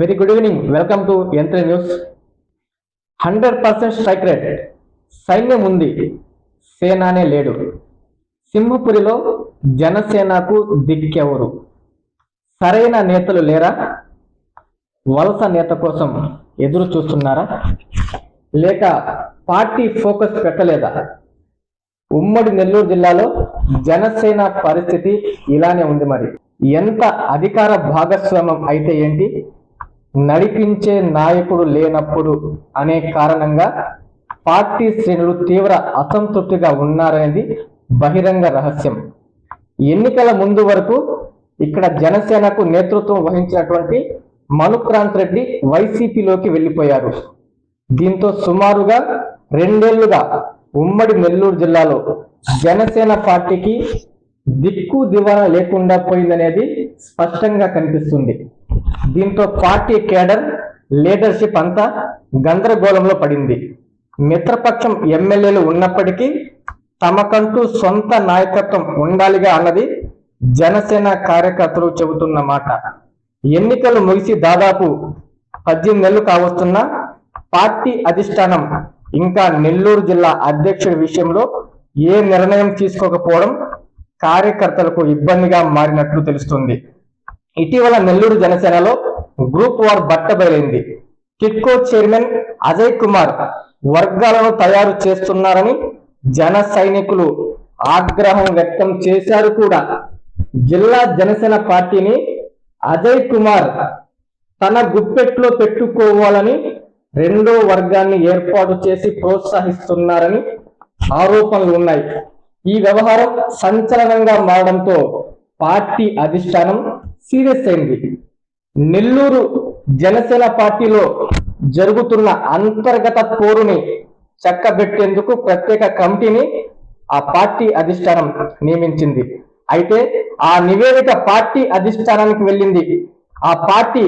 Very good evening welcome to Yantra news hundred percent strike rate సైన్యం ఉంది సేనానే లేడు సింహపురిలో జనసేనకు దిక్కెవరు. సరైన నేతలు లేరా? వలస నేత కోసం ఎదురు చూస్తున్నారా? లేక పార్టీ ఫోకస్ పెట్టలేదా? ఉమ్మడి నెల్లూరు జిల్లాలో జనసేన పరిస్థితి ఇలానే ఉంది మరి. ఎంత అధికార భాగస్వామ్యం అయితే ఏంటి? నడిపించే నాయకుడు లేనప్పుడు అనే కారణంగా పార్టీ శ్రేణులు తీవ్ర అసంతృప్తిగా ఉన్నారనేది బహిరంగ రహస్యం. ఎన్నికల ముందు వరకు ఇక్కడ జనసేనకు నేతృత్వం వహించినటువంటి మనుక్రాంత్ రెడ్డి వైసీపీలోకి వెళ్ళిపోయారు. దీంతో సుమారుగా రెండేళ్ళుగా ఉమ్మడి నెల్లూరు జిల్లాలో జనసేన పార్టీకి దిక్కు దివాన లేకుండా పోయిందనేది స్పష్టంగా కనిపిస్తుంది. దీంతో పార్టీ కేడర్ లీడర్షిప్ అంతా గందరగోళంలో పడింది. మిత్రపక్షం ఎమ్మెల్యేలు ఉన్నప్పటికీ తమకంటూ సొంత నాయకత్వం ఉండాలిగా అన్నది జనసేన కార్యకర్తలు చెబుతున్న మాట. ఎన్నికలు ముగిసి దాదాపు పద్దెనిమిది నెలలు కావస్తున్న పార్టీ అధిష్టానం ఇంకా నెల్లూరు జిల్లా అధ్యక్షుడి విషయంలో ఏ నిర్ణయం తీసుకోకపోవడం కార్యకర్తలకు ఇబ్బందిగా మారినట్లు తెలుస్తుంది. ఇటీవల నెల్లూరు జనసేనలో గ్రూప్ వార్ బట్టబయలైంది. కిట్కో చైర్మన్ అజయ్ కుమార్ వర్గాలను తయారు చేస్తున్నారని జన సైనికులు ఆగ్రహం వ్యక్తం చేశారు కూడా. జిల్లా జనసేన పార్టీని అజయ్ కుమార్ తన గుప్పెట్లో పెట్టుకోవాలని రెండో వర్గాన్ని ఏర్పాటు చేసి ప్రోత్సహిస్తున్నారని ఆరోపణలు ఉన్నాయి. ఈ వ్యవహారం సంచలనంగా మారడంతో పార్టీ అధిష్టానం సీరియస్ అయింది. నెల్లూరు జనసేన పార్టీలో జరుగుతున్న అంతర్గత పోరుని చక్కబెట్టేందుకు ప్రత్యేక కమిటీని ఆ పార్టీ అధిష్టానం నియమించింది. అయితే ఆ నివేదిక పార్టీ అధిష్టానానికి వెళ్ళింది. ఆ party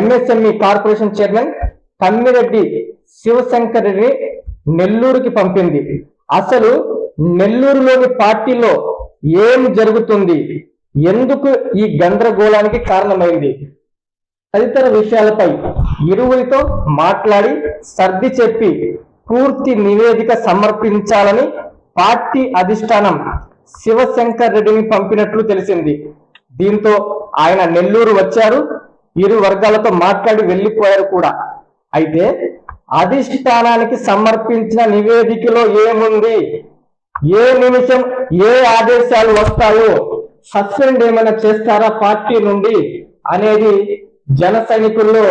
MSME corporation chairman Thammireddy Sivasankar రెడ్డిని నెల్లూరుకి పంపింది. అసలు నెల్లూరులోని పార్టీలో ఏం జరుగుతుంది? ఎందుకు ఈ గందరగోళానికి కారణమైంది? తదితర విషయాలపై ఇరువురితో మాట్లాడి సర్ది చెప్పి పూర్తి నివేదిక సమర్పించాలని పార్టీ అధిష్టానం శివశంకర్ రెడ్డిని పంపినట్లు తెలిసింది. దీంతో ఆయన నెల్లూరు వచ్చారు ఇరు వర్గాలతో మాట్లాడి వెళ్ళిపోయారు కూడా. అయితే అధిష్టానానికి సమర్పించిన నివేదికలో ఏముంది? ఏ నిమిషం ఏ ఆదేశాలు వస్తాయో సస్పెండ్ ఏమైనా చేస్తారా పార్టీ నుండి అనేది జన సైనికుల్లో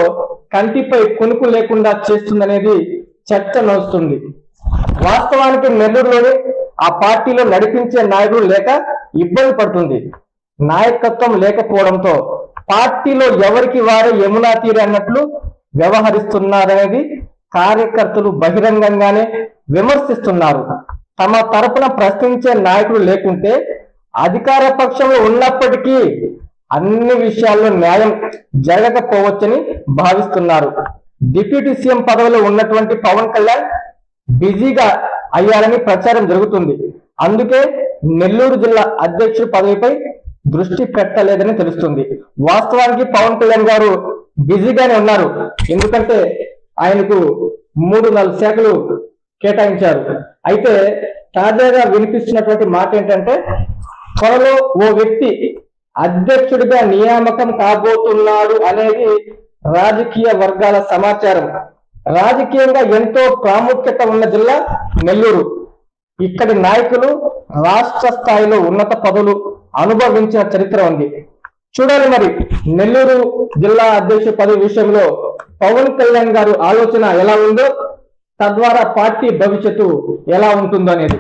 కంటిపై కొనుకు లేకుండా చేస్తుందనేది చర్చ నడుస్తుంది. వాస్తవానికి నెల్లూరులోని ఆ పార్టీలో నడిపించే నాయకుడు లేక ఇబ్బంది పడుతుంది. నాయకత్వం లేకపోవడంతో పార్టీలో ఎవరికి వారే యమునా తీరు అన్నట్లు వ్యవహరిస్తున్నారనేది కార్యకర్తలు బహిరంగంగానే విమర్శిస్తున్నారు. తమ తరపున ప్రశ్నించే నాయకుడు లేకుంటే అధికార పక్షంలో ఉన్నప్పటికీ అన్ని విషయాల్లో న్యాయం జరగకపోవచ్చని భావిస్తున్నారు. డిప్యూటీ సీఎం పదవిలో ఉన్నటువంటి పవన్ కళ్యాణ్ బిజీగా అయ్యారని ప్రచారం జరుగుతుంది. అందుకే నెల్లూరు జిల్లా అధ్యక్షుడి పదవిపై దృష్టి పెట్టలేదని తెలుస్తుంది. వాస్తవానికి పవన్ కళ్యాణ్ గారు బిజీగానే ఉన్నారు. ఎందుకంటే ఆయనకు మూడు నాలుగు శాఖలు కేటాయించారు. అయితే తాజాగా వినిపిస్తున్నటువంటి మాట ఏంటంటే త్వరలో ఓ వ్యక్తి అధ్యక్షుడిగా నియామకం కాబోతున్నాడు అనేది రాజకీయ వర్గాల సమాచారం. రాజకీయంగా ఎంతో ప్రాముఖ్యత ఉన్న జిల్లా నెల్లూరు. ఇక్కడి నాయకులు రాష్ట్ర స్థాయిలో ఉన్నత పదవులు అనుభవించిన చరిత్ర ఉంది. చూడాలి మరి నెల్లూరు జిల్లా అధ్యక్ష పదవి విషయంలో పవన్ కళ్యాణ్ గారు ఆలోచన ఎలా ఉందో తద్వారా పార్టీ భవిష్యత్తు ఎలా ఉంటుందో అనేది